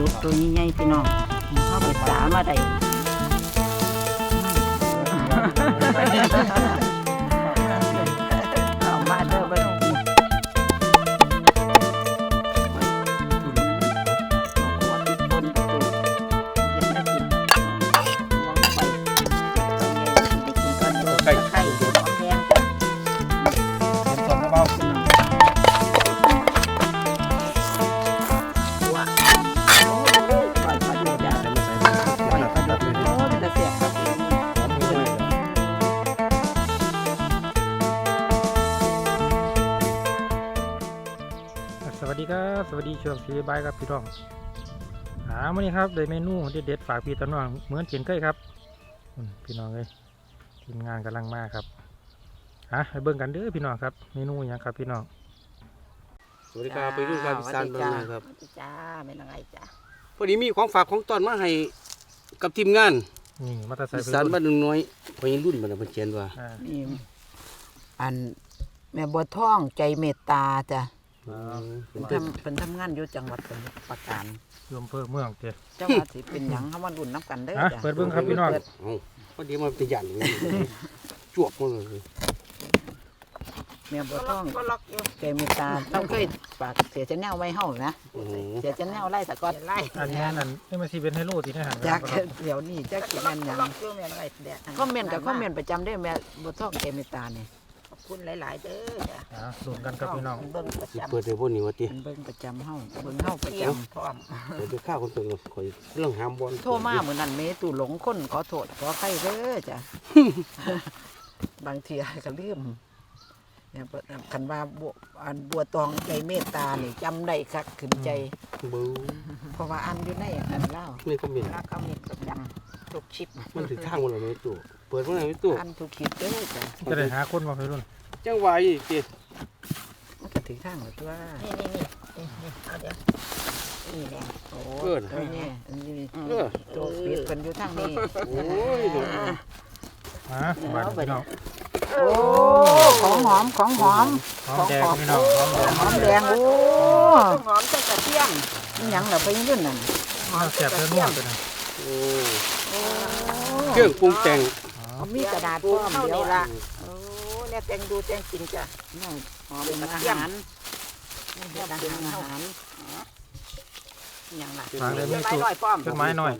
ดุกตัวใหญ่ๆพี่น้องเข้าไปสามาได้ สวัสดีครับสวัสดีช่วงสีบายครับพี่น้องหาวันนี้ครับได้เมนูเด็ดๆฝากพี่ตน้องเหมือนเช่นเคยครับอืมพี่น้องเลยทีมงานกำลังมาครับฮะไปเบิ่งกันเด้อพี่น้องครับ เมนูหยังครับพี่น้องสวัสดีครับไปรุ่นการพิซานสวับาสงดีนาครับสวัสดีจ้าเป็นยังไงจ้าพอดีมีของฝากของตอนมาให้กับทีมงานนี่มาตาใส่พิซานบ้านหนึ่งน้อยพอยังรุ่นมันนะเพิ่นเขียนว่าอ่านี่อันแม่บัวท่องใจเมตตาจ้ะ เป็เป็นนเพิ่นทำเป็นทำงานอยู่จังหวัดสมุทรปราการรวมเพิ่มเมืองเจ้เจ้าว่าสิเป็นหยังเขามาดุนน้ำกันเด้อฮะจ้ะเปิดเบิ่งครับพี่น้อง เปิดเอ้าพอดีมันเป็นยันอย่างนี้จวบมันเลยแม่บัวท่องก็ล็อกอยู่ใจเมตตาต้องเคยฝากเสียจะแนวไว้เฮานะโอ้โหเสียจะแนวไล่สะกอตไล่อันนี้นั่นนี่มันสิเป็นไฮโลที่ได้หาจากเดี๋ยวนี้จักสิแม่นหยังล็อกอยู่แม่นไว้แดดคอมเมนต์กับคอมเมนต์ประจำได้อแม่บัวท่องใจเมตตานี่ขอบ คุณหลาย ๆ เด้อจ้ะอ่ารวมกันครับพี่น้องเบิ่งประสิจำเปิดได้บ่นี่ว่าติเบิ่งประจำเฮาเบิ่งเฮาประจำพร้อม เปิดด้วยข้าวคนตัวข่อยเรื่องหามบอลโทรมาเหมือนนั้นเมตู่หลงคนขอโทษขอใครเด้อจ้ะ บางทีก็ลืมเนี่ยเปิดคันว่าบัวอันบัวตองใจเมตตานี่จำได้คักขึ้นใจเบูเพราะว่าอันอยู่ในอันเล่านี่ก็มีแล้วก็มีประจำทุกชิปมันถึงทางมันแล้วไม่ตู้ เปิดมันแล้วไม่ตู้อันทุกคลิปเด้อจ้ะจะได้หาคนมาพี่รุ่นจังหวะอีกติมันก็ถึงทางแล้วตัวนี่นี่นี่นี่นี่เอาเดี๋ยวนี่แหละโอ้เอิ้นตัวนี้อันนี้เออตัวปิดกันอยู่ทางนี้โอ้ยหนูฮะบาดพี่น้องโอ้ของหอมของหอมหอมแดงพี่น้องหอมแดงหอมแดงโอ้หอมใส่กระเทียมนี่หยังเหราไปยังยุ่นนั่นน่าแซ่บเนื้อนุ่มตัวนึงโอ้เครื่องปรุงแต่งอ๋อ มีกระดาษพปูร้อมเข้าเดี๋ยวละละโอ้เนี่ยแตงดูแตงกินจ้ะนี่หอมเป็นอาหารเป็นอาหารอย่างละวางเลยเจ้ามีไม้สูตน้อยพร้อมเครื่องไม้หน่อย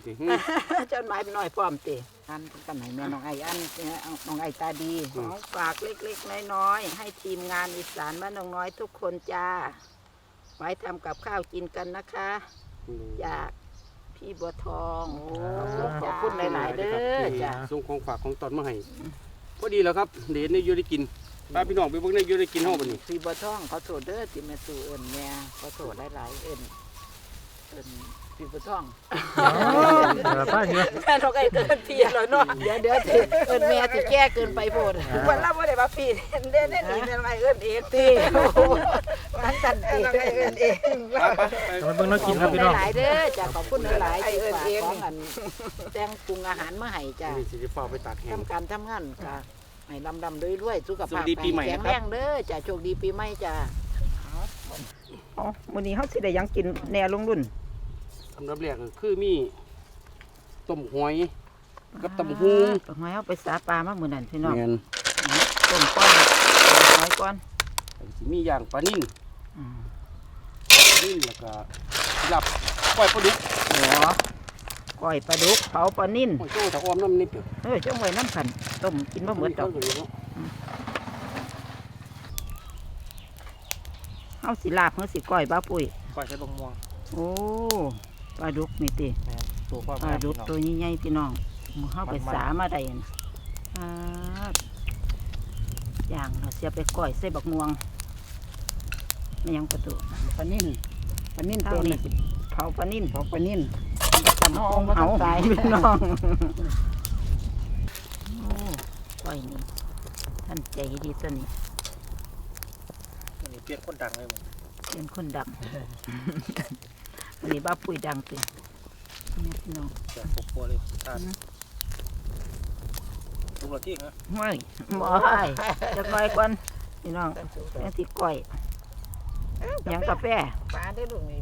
จ้าไม้เป็นน้อยพร้อมติอันกันไหนแม่น้องไอ้อันน้องไอ้ตาดีของฝากเล็กๆน้อยๆให้ทีมงานอีสานบ้านนองน้อยทุกคนจ้าไว้ทำกับข้าวกินกันนะคะจาก พี่บัวทองโอ้ขอบคุณหลาย ๆ เด้อจ้ะส่งของฝากของตอนมาให้พอดีแล้วครับเดี๋ยวในยูได้กินป้าพี่น้องไปเบิ่งในยูได้กินห้องบัดนี้พี่บัวทองเขาโทษเด้อที่แม่ตู่เอิญแม่เขาโทษหลาย ๆ เอิญเอิญ พี่บัวทองอ๋อเดี๋ยวป้าเยอะแม่เราก็เกินพี่แล้วเนาะเดี๋ยวเดี๋ยวสิเอิญแม่สิแก้เกินไปโพดวันละบ่ได้มาพี่เด่นเด่นนี่แม่ไม่เอิ้นเองตีวันตันตีเราก็เอิ้นเองไปไปไปเดี๋ยวมาเบิ่งน้องกินขคอรับบคุพี่ณน้องหลายๆเด้อจ้ะขอบคุณหลายๆไอ้ที่เอิ้นฝากเองของอันแต่งปรุงอาหารมาให้จ้ะนี่สิจะฟ้าไปตากแห้งทำการทำงานก็ให้ดำดำด้วยด้วยๆสุขสวัภาพสดีปีใหม่แข็งนะครับแรงเด้อจ้ะโชคดีปีใหม่จ้ะอ๋อมื้อนี้เฮาสิได้หยังกินแหน่ลุงรุ่น อันดับแรกก็คือมีต้มหอย กับตำหูต้มหอยเอาไปสาปลามามื้อนั้นพี่น้องแม่นต้มก้อนต้มหอยก้อนสิมีย่างปลานิ่นอืมปลานิ่นแล้วก็หลับก้อยปลาดุกหัวก้อยปลาดุกเผาปลานิ่นหอยโจ้ตะออมน้ำนิดเดียวเอ้ยจ้งไว้น้ำขันต้มกินบ่หมดดอกเาเฮาสิลาบเฮาสิก้อยบ้าปุ้ยก้อยใช้บงม่วงโอ้ ปลาดุกนี่ติตัวความปลาดุกตัวใหญ่ๆพี่น้องหมูเฮาไปสามาได้นะอ่าย่างเราเสียไปก้อยใส่บักม่วงไม่ยังประตูปลานิ่นปลานิ่นเท่าตัวนี้นี้สิเผาปลานิ่นเผาปลานิ่นจำเอาเอาตายพี่น้องโอ้ก้อยนี่ท่านใจดีตัวนี้นี่เปลี่ยนคนดังเลยมึงเป็นคนดั งวันนี้บ้าปุ๋ยดังจริงนี่พี่น้องแบบครบครัวเลยตาทุกละที่ฮะไม่บ่ให้จะก้อยก่อนพี่น้องยังติก้อยยังกาแฟปลาได้ลูกนี่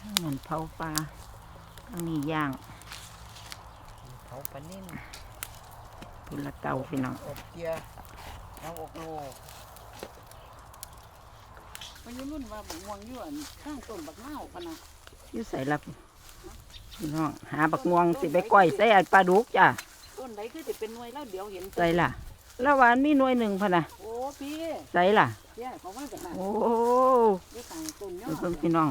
ทั้งนั้นเผาปลาทั้งนี้ย่างเขาปลานิ่นพุนละเตาพี่น้องอบเกียเอาอกโล มันอยุ่นุ่นว่าบักม่วงอยู่อันข้างต้นบักนาวพะนะอยู่ใส่ละพี่น้องหาบักงวงสิไปก้อยใส่อันปลาดุกจ้ะต้นไหนคือจะเป็นหน่วยแล้วเดี๋ยวเห็นใส่ล่ะ แล้ววานมีหน่วยหนึ่งพะนะโอ้พี่ใส่ล่ะแย่เขาว่าจากนั้นโอ้ด้วยต่างต้นย่อเดี๋ยวเพิ่งพี่น้อง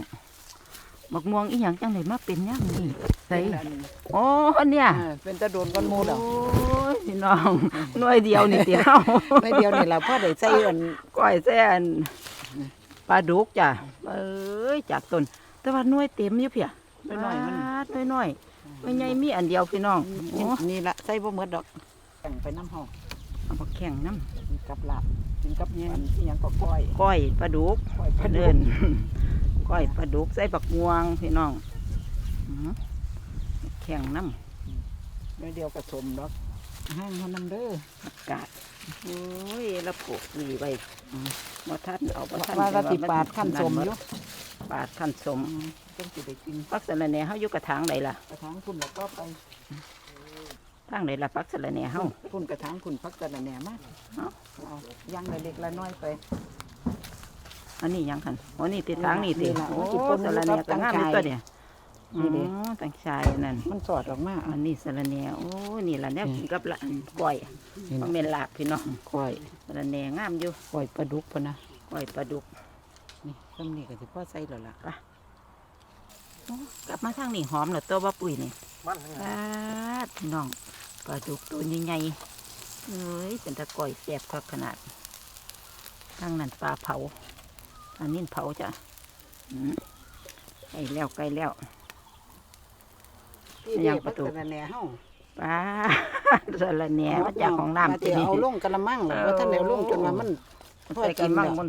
บักม่วงอีหยังจังไดมาเป็นอย่างนี้ใส่เป็นอันโอ้เนี่ยอ่าเป็นตะโดนก้อนหมูดอกโอ้ยพี่น้องหน่วยเดียวนี่เดียวไม่เดียวนี่เราพ่อได้ใส่อันก้อยแซ่น ปลาดุกจ้ะเอ้ยจากต้นแต่ว่าหน่วยเต็มอยู่เพียน้อยๆมัน น้อยน้อยๆไม่ใหญ่มีอันเดียวพี่น้องโอ้นี่นี่ละใส่บ่หมดดอกแต่งไปน้ำหอมเอามาแข่งน้กินกับลาบกินกับเนี่ยอันที่ยังก็ก้อยำก้อยปลาดุก ก้อยปลาดุเดิกน ก้อยปลาดุกใส่ปักงวงพี่น้องอื้อแข่งน้ไม่เดียวกับสมดอกห้างเขานำเด้อำกาด โอ้ยแล้วปลูกดีไว้อื้อบ่ทันเอาบ่ทันว่าเราติมันปาดขั้นสมอยู่ปาดขั้นสมจังสิได้กินปักสะระแหน่เฮาอยู่กระถางใดล่ะกระถางคุณแล้วก็ไปทางใดล่ะปักสะระแหน่เฮาคุณกระถางคุณพักตะแหน่มากเอ้าเอายังละเล็กละน้อยไปอันนี้ยังคันโอ้นี่ติดทางนี่ตินี่ล่ะโอ้มันสิปนสะระแหน่กับก็งามตั้นี่งตัวใจเนี่ย นี่เด้อ๋อตั้งชายนั่นมันสอดออกมาอันนี้สะระแหน่โอ้นี่ล่ะแนวกินกับละอันก้อยนี่มันนะเป็นลาบพี่น้องก้อยสะระแหน่งามอยู่ก้อยปลาดุกพะนะก้อยปลาดุก นี่ซ้ำนี่ก็สิพ่อใส่แล้วล่ะโอ้กลับมาทางนี้หอมเหรอตัวว่าปุ๋ยนี่มันทั้งปนั้นาดพี่น้องปลาดุกตัวใหญ่ๆเอ้ยเป็นตะก้อยแซ่บคักขนาดทางนั้นปลาเผาอันนี้เผาจ้ะอืมไก่แล้วไก่แล้ว ยังประตูพักตะแหน่เฮาปลาสะระแหน่มาจากของน้ำมาที่เดี๋ยวนี่เอาลงกะละมังแล้วว่าท่านเดี๋ยวลงจนว่ามันพอใส่กิกันนมั่งแล้วมัน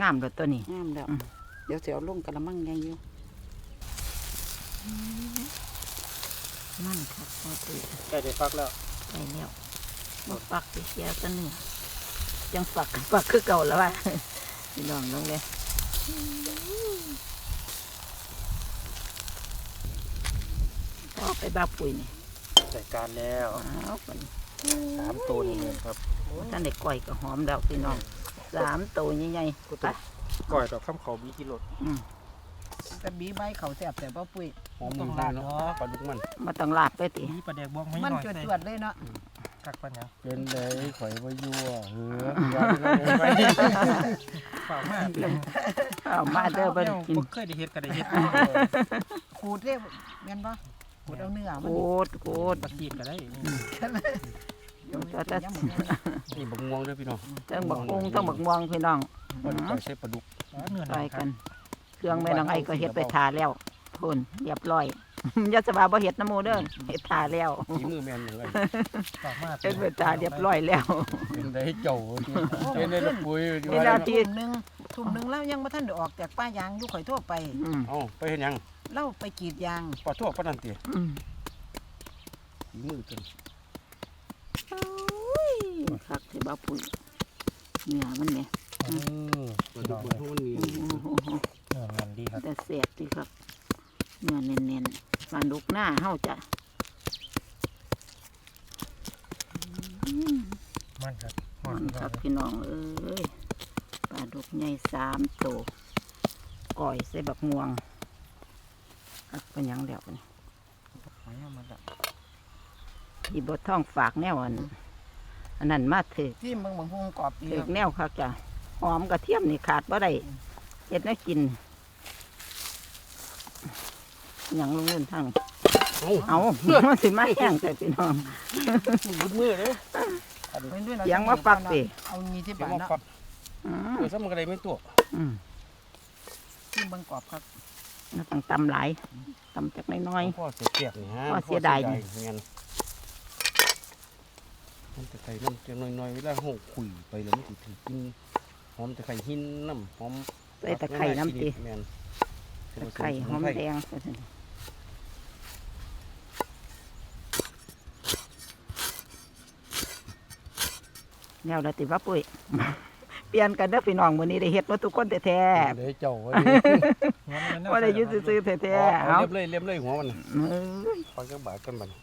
งามเลยตัวนี้งามแล้วอืมเดี๋ยวเสียวลงกะละมังยังอยู่มันครับพอตื่นใกล้ได้ฟักแล้วไปแล้วมาปักเสียกันเนื้อยังปักปักคือเก่าแล้วว่าพี่น้องน้องเลย พอไปบ้าปุ๋ยนี่ใส่การแล้วอ้าวคนสามตัวนี่เองครับท่านได้ก้อยก็หอมแล้วพี่น้องสามตัวใหญ่ๆไปก้อยดอกข้ามเขาบีกิโลอืมแต่บีใบเขาแซ่บแต่บ่ปุ้ยหอมหนึ่งได้เนาะปลาดุกมันมาต้องลาบไปติบีปลาแดกบ้องไม่มันน้อยจวดใส่จวดๆเลยเนาะกักปันยังเป็นเลยข่อยว่ายั่วเหือฝ่ามากเอามาเด้อเบิ่นกินเคยได้เฮ็ดก็ได้เฮ็ดขูดเด้แม่นบ่ ขูดเอาเนื้อมันโกดโกดปลาขีดก็ได้แต่แต่นี่บักม่วงด้วยพี่น้องต้องบักกุ้งต้องบักม่วงพี่น้องปลาดุกข่อยใส่ปลาดุกเนื้อหไปนังคกัรับน เครื่องแม่น้องไอ้ก็เฮ็ดไปทาแล้วทุนเรียบร้อย อยาสบาบ่เฮ็ดน้ำหมูเด้อเฮ็ดทาแล้วฝีมือแม่นอย่างไรฝ่ามากเฮ็ดไปทาเรียบร้อยแล้ว เป็นได้เจ้าเป็นได้ลูกปุ้ยนี่นะที่ทุ่มหนึงทุ่มหนึงแล้วยังบ่ทันได้ออกจากป้ายางอยู่ข่อยโทั่วไป อืมเอ้าไปเห็นยัง เล่าไปกรีดยางปลาทั่วปลานันตีอืมฝีมือจนโอ้ยคักที่บ่าปุ๋ยเนื้อมันเนี่ยอืมปลาดุกมันมันมีโอ้โหเนื้อมันดีครับแต่แซ่บดีครับเนื้อเน้นๆปลาดุกหน้าเฮาจ้ะอืมมันครับหอมัมนครับพี่น้องเอ้ยปลาดุกใหญ่สามตัวก่อยใส่บักม่วงอัก เป็นหยังแล้วนี่เอาเนี่ยมาละที่บดท่องฝากแนวอันอันนั้นมาถือที่มึงบังฮุงกรอบอีถือกแนวครับจ้ะหอมกระเทียมนี่ขาดบ่ได้เฮ็ดแน่กินหยังลงเล่นทางเอ้าเอามันสิมาแห้งแต่พี่น้องบุดมือเลยไปด้วยเราเสียงว่าปักสิเอามีที่เดี๋ยบ้าวนมาเนาะฟักอืมเออซะมันก็ได้ไม่ตัวอืมที่เบิ่งกรอบครับ เราต้องตำหลายตำจากน้อยพ่อเสียเปียกนี่ฮะพ่อเสียดายนี่เงี้ยมันจะไข่มันจะน้อยๆเวลาห้องคุยไปแล้วมันสิถือกินหอมจะไข่หินน้ำหอมๆใส่ตะไคร้น้ำตีแม่นตะไคร้หอมแดงแล้วละติว่าปุ้ย เปลี่ยนกันเด้อพี่น้องมื้อนี้ได้เฮ็ดหมดทุกคนแท้เดี๋ยวเจ้าไว้ๆว่าได้อยืดซื้อๆแท้ๆเอาเอาเรียบเลยเรียบเลยหัวมันน่ะเอ้ยฟังจักบาทกันบัดบ่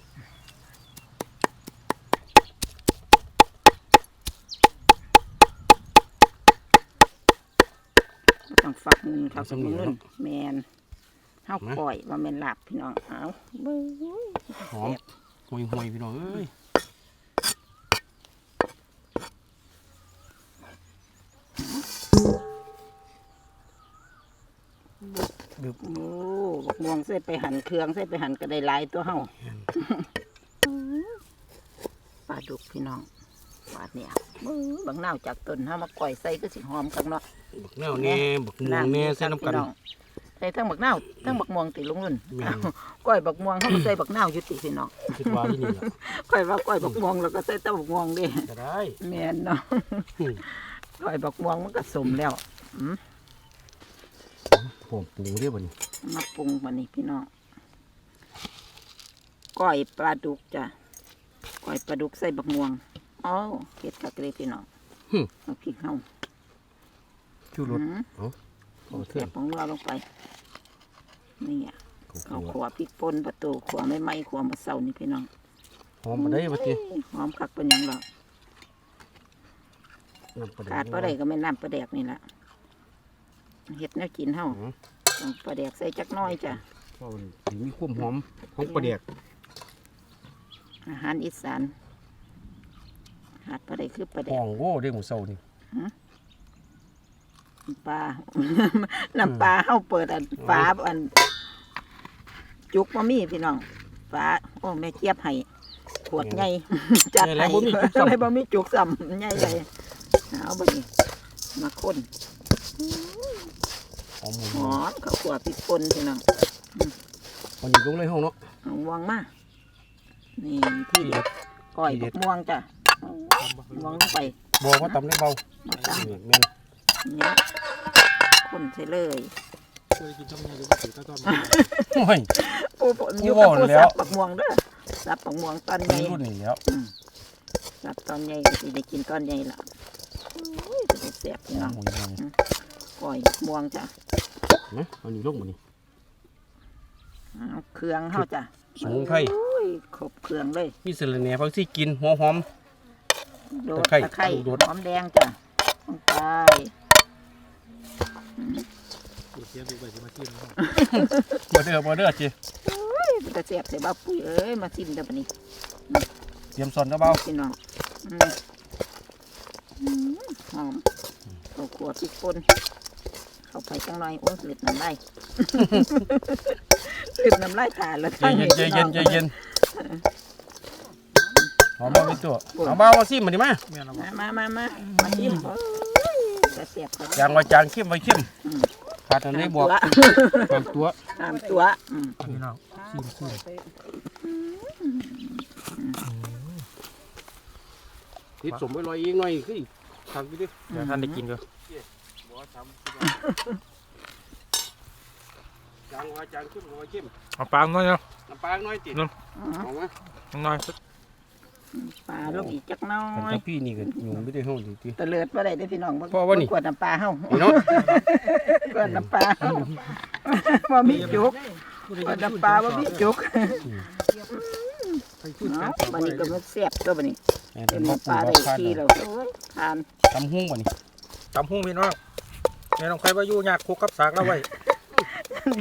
ต้องฝักมือครับมือนุ่นแม่นเฮาก่อยว่าแม่นลาบพี่น้องเอาเบิ่งหอมห่วยห่วยๆพี่น้องเอ้ย โอ้บักม่วงใส่ไปหั่นเครื่องใส่ไปหั่นก็ได้หลายตัวเฮาปลาดุกพี่น้องปลาเนี่ยมือบักนาวจากต้นเฮามาก่อยใส่ก็สิหอมคักเนาะบักแนวแน่บักม่วงแน่ใส่น้ำกันพี่องใส่ทั้งบักนาวทั้งบักม่วงติลุงนุ่นแม่นก้อยบักม่วงเฮาก็ใส่บักนาวอยู่ติพี่น้องคิดว่าที่นี่แหละก้อยว่าก้อยบักม่วงแล้วก็ใส่แตะบักม่วงเด้จะได้แม่นเนาะอืมก้อยบักม่วงมันก็สมแล้วผม ปรุงเรียบร้อยมาปรุงมานี่พี่น้องก้อยปลาดุกจ้ะก้อยปลาดุกใส่บักม่วงอ๋อเผ็ดคักเลยพี่น้องเอาพริกเฮาชูรสอืมเอาเทืเสีอยนบของเราลงไปนี่อะข้าวเอาคั่วขัวพริกป่นประตูขัวไม่ไหม้ขัวมาเศร้านี่พี่น้องหอมมาได้ปะทีหอมคักเป็นหยังหรอกน้ำปลาขาดปลาแดได้กก็ไม่นน้ำปลาแดกนี่แหละ เห็ดแนวกินเฮาอืม ต้องปลาแดกใส่จักหน้อยจ้ะ เพราะมันสิมีความหอมของปลาแดกอาหารอีสานหาดปลาได้คือปลาแดห้กองโว้เด้หมูเซานี่ปลา น้ำปลาเฮาเปิดอันฝาอัน จุกมามีพี่น้องฝาโอ้แม่เจี๊ยบให้ขวดใหญ่ จัดให้อะไรบ่มีจุกซ้ำใหญ่เลยเอาบ่นี่มาคน หอมหหออมมข้าวขัวพริกป่นพี่น้องวันนี้ลงเลยห้องเนาะเอาวางมา นี่ที่เด็ดก้อยที่เด็บัดกม่วงจ้ะวางลงไปบอกว่าตำได้เบามาตั้งนี่แม่นเนี่ยคนใส่เลย เคยกินต้มยำหรือว่าถือข้าวต้มโอ้ย โอ้ผมโอ้อยู่กับผู้แล้วสับบักม่วงเด้อสับบักม่วงตอนใหญ่รุ่นนี้แล้วสับตอนใหญ่ก็สิได้กินตอนใหญ่ละโอ้ยจะได้แซ่บพี่หอน้อมงหอม ก้อยบักม่วงจ้ะนะเอานี่ลงมานี่เอาเครื่องเฮาจ้ะสมุนไพรโอ้ยครบเครื่องเลย มีสะระแหน่พักซี่กินหัวหอม โดดตะไคร้ตะไคร้โดด หอมแดงจ้ะลงไปเสียดูไปสิมาที่นี่บ่เด้อบ่เด้อจีมันจะแซ่บใส่บ้าปุ้ยเอ้ยมาชิมเด้อบัดนี้เตรียมซอนกระเบาพี่น้องอืมอืมหอมข้าวขัวพริกป่น เข้าไปจังหน่อยโอ้ยหลุดน้ำลาย หลุดน้ำลายตาแล้วใจเย็นใจเย็นใจเย็นหอมมาเป็นตัวเอาเบามาซิมมาดิมาแม่นเอามามามามามาชิมโอ้ยจะเสียบเขาจางว่าจางเข้มไว้เข้มขาดอันนี้บวกตามตัวตามตัวตามตัวอืมพี่น้องชิมชิมทิศสมไว้ลอยเองหน่อยคือทางไปดิเดี๋ยวท่านได้กินก็ จางว่าจางเข้มว่าเข้มเอาปลาหน่อยเนาะน้ำปลาหน่อยติดนั่นอ๋อเอามาหน่อยสักปลาลูกอีกจักหน้อเป็นยเจ้าพี่นี่ก็อยู่ไม่ได้ห้องดีทีตะเลิดบ่ได้เด้อพี่น้องบ่เพราะว่านี่กวดน้ำปลาเฮานี่เนาะกวดน้ำปลาเฮาบ่มีจุกกวดน้ำปลาบ่มีจุกไปพูดเนาะกันบัดนี้ก็มันแซ่บตัวบัดนี้เป็เป็นนมาน้ำปูปลามาได้พานทีแล้วโอ้ยทานตำหุ้งบ่นี่ตำหุ้งพี่น้อง แม่น้องใครว่าอยู่ยากคุกกับสากเราไว้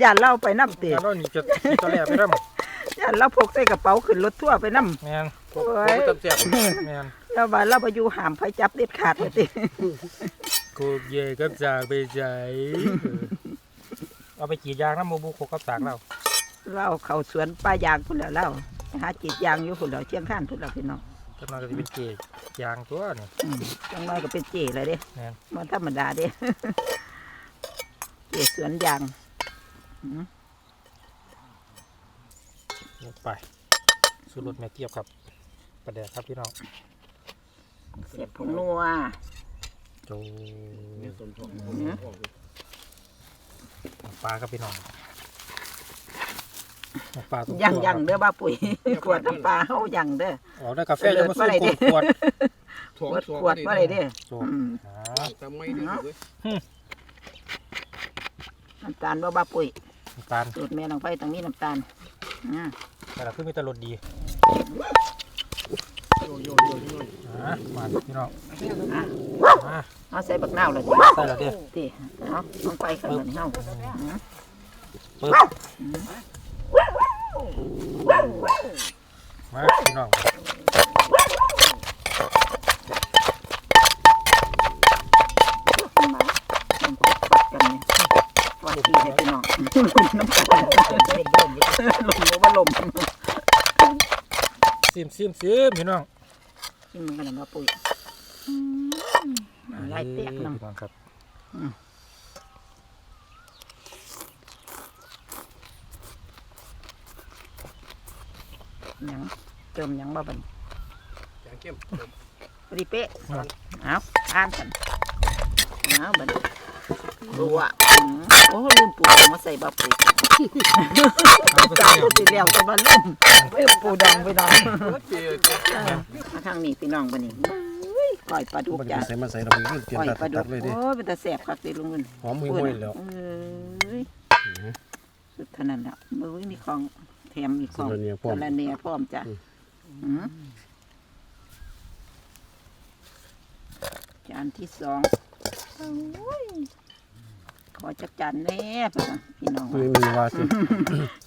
ย่านเราไปน้ำเตะแล้วเรานี่จะจะแล่ไปแล้วย่านเราพกใส่กระเป๋าขึ้นรถทั่วร์ไปน้ำแม่นพวกพวกไม่ต้องแซ่บแม่นแล้วว่าเราไปอยู่หามไฟจับเด็ดขาดเลยติคุกเย่กับสากไปใจเอาไปกรีดยางน้ำมูบุคุกกับสากเราเราเข้าสวนป่ายางพุ่นแล้วเราไปหาจีดยางอยู่พุ่นแล้วเชียงข้านพุ่นแล้วพี่น้องจังหน่อยก็จะเป็นเกยยางตัวนี่อืมจังน้อยก็เป็นเจเลยเด้แม่นมันธรรมดาเด้ เจสวนยางลงไปสูตรรสแม่เกียบครับประเดี๋ยวครับพี่น้องเสียบผงนัวโจปลาครับพี่น้องปลาตัวยังยังเด้อบ้าปุ๋ยขวดน้ำปลาเฮายังเด้อออกได้กาแฟจะมาซื้อขวดขวดถ่วงเบิดถ่วงขวดมาได้เด้โซ่อืมอ่าแต่ไม่ได้เลย น้ำตาลบ่บ้าปุ๋ยน้ำตาลสูตรแม่ลงไปต้องมีน้ำตาลอ่าแต่ละคือมีแตรสดีโยโยโยโยอ่ามาพี่น้องอะมาเอาใส่บักนาวเลยใส่แล้วเด้อติเอาลงไปข้างบนเฮาปึ๊บมาพี่น้อง พี่น้องน้ำตาลลมหรือว่าลมซิมซิมซิมพี่น้องที่มันกันนะบ้าปุ๋ยไล่แตกน้ำพี่น้องครับหยังเติมหยังบ่บันแกงเข้มพอดีเป๊ะเอาอ่านกันเอาบัน ดูอะอืมโอ้ลืมปูดองมาใส่บะปุ๋ยเอาไปจ้าใส่ก็สิแล้วจะมาลืมลืมปูดองไปหน่อยเปียกเออมาทางนี้พี่น้องบันนี้อุ้ยก้อยปลาดุกมันจ้ะใส่มาใส่เราไปเปลี่ยนก้อยตัดปลาดุตักดเลยดิโอ้ยเป็นตาแสบคักสิลุงเงินหอมมือห้อยแล้วเอ้ยสุดเท่านั้นแหละมือมีของแถมมีของสารเนียพร้อมสารเนียพร้อมจ้ะอืมอืมจานที่สองโอ้ย ขอจักจานแน่พ่อนะพี่น้องไม่ว่ามีว่าสิ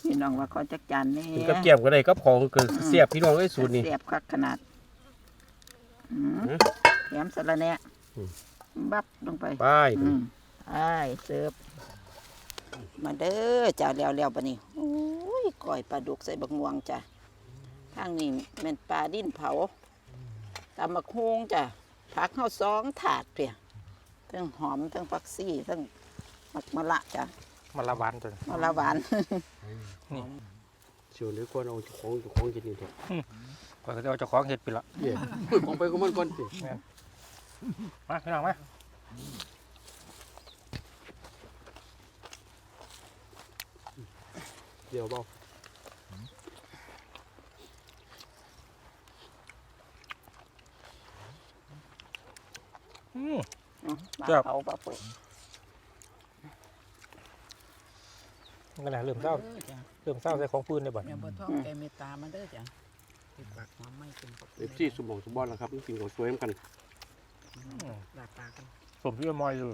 พี่น้องว่าขอจักจานแน่กินกับแก้มก็ได้กับของก็เสียบพี่น้องไอ้สูตรนี่เสียบคักขนาดอืมอืมแถมสารเนียอืมบับลงไปไปอืมไอ้เสิร์ฟมาเด้อจ้าแล้วแล้วปะนี่โอ้ยก้อยปลาดุกใส่บักม่วงจ้ะทางนี้แม่นปลาดิ้นเผาตำบักฮวงจ้ะผักข้าวซองถาดเพียทั้งหอมทั้งผักซี่ทั้ง มักมะละจ้ะมาละหวานตัวนี้มะละหวาน นี่เชียวนี้ก่อนเอาของของกินนี่เถอะก็จะเอาเจ้าของเห็ดไปละเย่ของไปก็มันก่อนสิมาพี่น้องมาเดี๋ยวเบาอืม ปลาครับเผาปลาปุ๋ย นั่นแหละเริ่มเศร้าเริ่มเศร้าใส่ของปืนในบ่อนแม่บัวทองใจเมตตามาเด้อจ้ะติดปากหอมไม่กินปกเอฟซีสมองสมบอลแล้วครับมันกินของสวยเหมือนกันลาปลากันสมที่มอยอยู่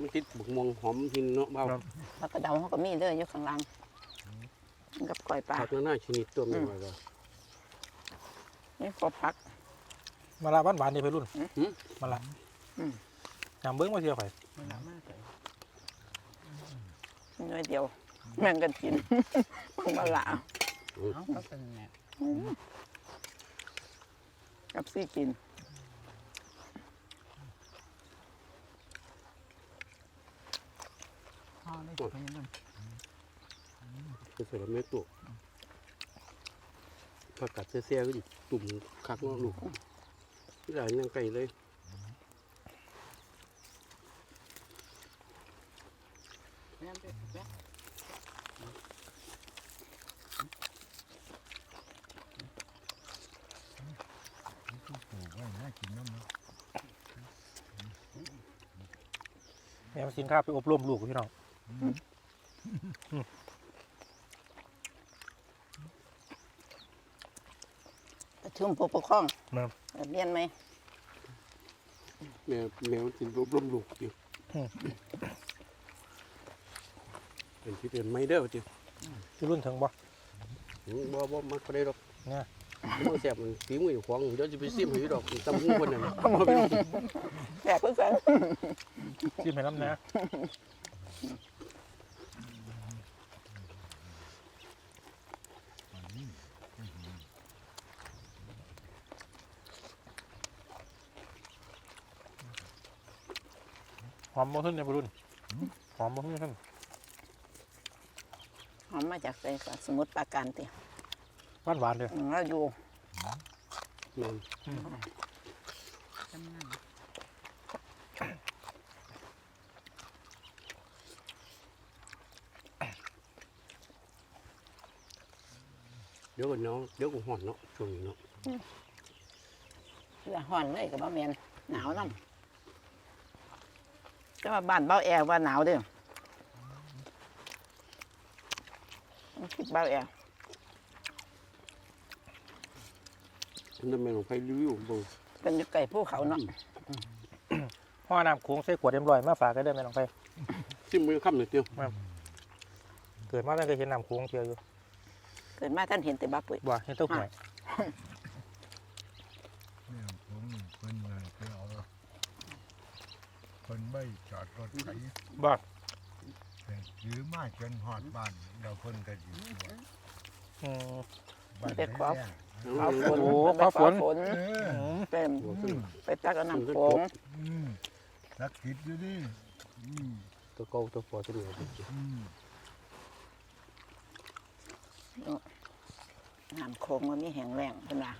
มันติดบุกมวงหอมหินเนาะเบาครับผักกระเดาเขาก็มีเด้ออยู่ข้างล่างกับก้อยปลาผักหน้าชนิดตัวไม่ไหวก็นี่ขอพักมาละหวานหวานๆนี่ไปรุ่นหืมมาละอืมยำเบิ้งมาเทียวไข่ไม่ละมากเลยน้อยเดียว แม่งกันกินมังมะละเอ้าก็เป็นเนี่ยกับซี่กินห่อได้จุดนี้มันเป็นส่วนไม่ตัวผักกัดเสียๆก็อีกตุ่มคักเนาะลูกที่ไหนยังไก่เลย แม่นเด้อแม่น แม่มาสินค้าไปอบรมลูกพี่น้องประชุมผู้ปกครองครับเรียนไหมแมวแมวกินรวบรวมลูกอยู่อืมเป็นที่เดินไม่เด้อจิที่รุ่นถึงบ่บ่บ่มันก็ได้ดอกเนี่ยมันแสบมันฝีมือของเดี๋ยวจะไปซิมให้ดอกตำหูคนนั่น น่ะบ่เป็นแจกเพื่อนชิมให้น้ำนะหอมบ่ขึ้นเนี่ยไปรุ่นหอมบ่ขึ้นขึ้นหอมมาจากใส่สมุดปราการติหวานหวานๆเลยเราอยู่แม่น จำงาน เดี๋ยวก็น้องเดี๋ยวก็ห่อนเนาะช่วงนี้เนาะเสื้อห่อนเลยกับบ้าแมนหนาวน้ำก็มาบ้านเบ้าแอร์ว่าหนาวเด้อต้องคิดเบ้าแอร์ผมจะแม่นของไฟรีวิวเบ่งเป็นอยู่ไก่ภูเขาเนาะห่อน้ำโค้งใส่ขวดเรียบร้อยมาฝากกันได้ไหมน้องไฟซิมมือค่ำหน่อยเดียวเกิดมาไม่เคยเห็นน้ำโค้งเชียวอยู่ เกิดมาท่านเห็นแต่บ้าปุ๋ยบ่เห็นเต้าหวยเนี่ยผมเป็นไงไปเอาคนไม่จอดรถไถบ่หรือมาจนหอดบ้านเดี๋ยวคนก็อยู่ตัวอืมบ้านเด็กขอแน่เอาฝนโอ้ไปฟ้าฝนฝนๆเอออืมเป็นอืมไปตักเอาน้ำโขงอืมรักคิดอยู่ดิอืมตัวเก่าตัวพอตัวเหนียวอืม น้ำโขงมันมีแห้งแรงเป็นว่า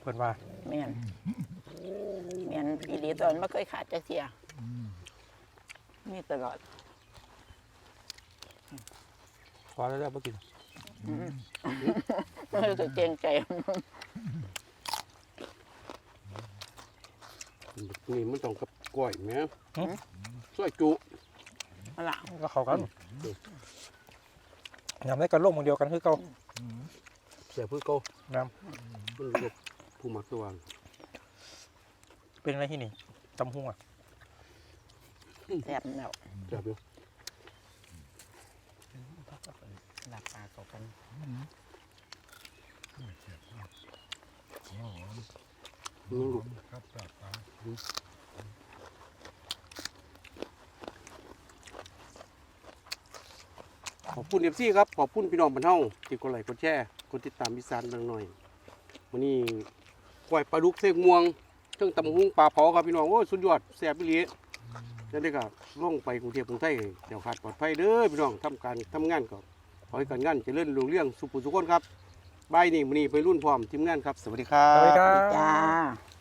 เพิ่นว่าแม่นแม่นอีหลีตอนไม่เคยขาดจักเทียอืมมีตลอดพอแล้วแล้วบ่กินไม่รู้สึกเกรงใจนี่มันต้องกับก้อยแหม่ซอยจุเอาล่ะก็เข้ากัน ยำได้กันลงมือเดียวกันคือเก่าอืมเสียเพื่อเก่าน้มันรบผู้มักตัววางำเป็นอะไรที่นี่ตำหุ่งอะแซ่บแล้วเสียบอยู่หลับตาเข้ากันอืมโอ้ยเจ็บมากหอมนี่ลูกครับปลาปลา ขอบคุณเอฟซีครับ ขอบคุณพี่น้องบรรเทาที่กดไลค์กดแชร์กดติดตามพิซานบางหน่อยวันนี้ก้อยปลาดุกเสกม่วงเครื่องตำหุ้งปลาเผาครับพี่น้องโอ้ยสุดยอดแซ่บอีหลีแล้วได้ก็ล่องไปกรุงเทพกรุงไทยเดี๋ยวขาดปลอดภัยเด้อพี่น้องทำการทำงานก็ขอให้การงานเจริญรุ่งเรื่องสุขสุขคนครับบายนี่มื้อนี้ไปรุ่นพร้อมทีมงานครับ สวัสดีครัสวัสดีบครับ จ้า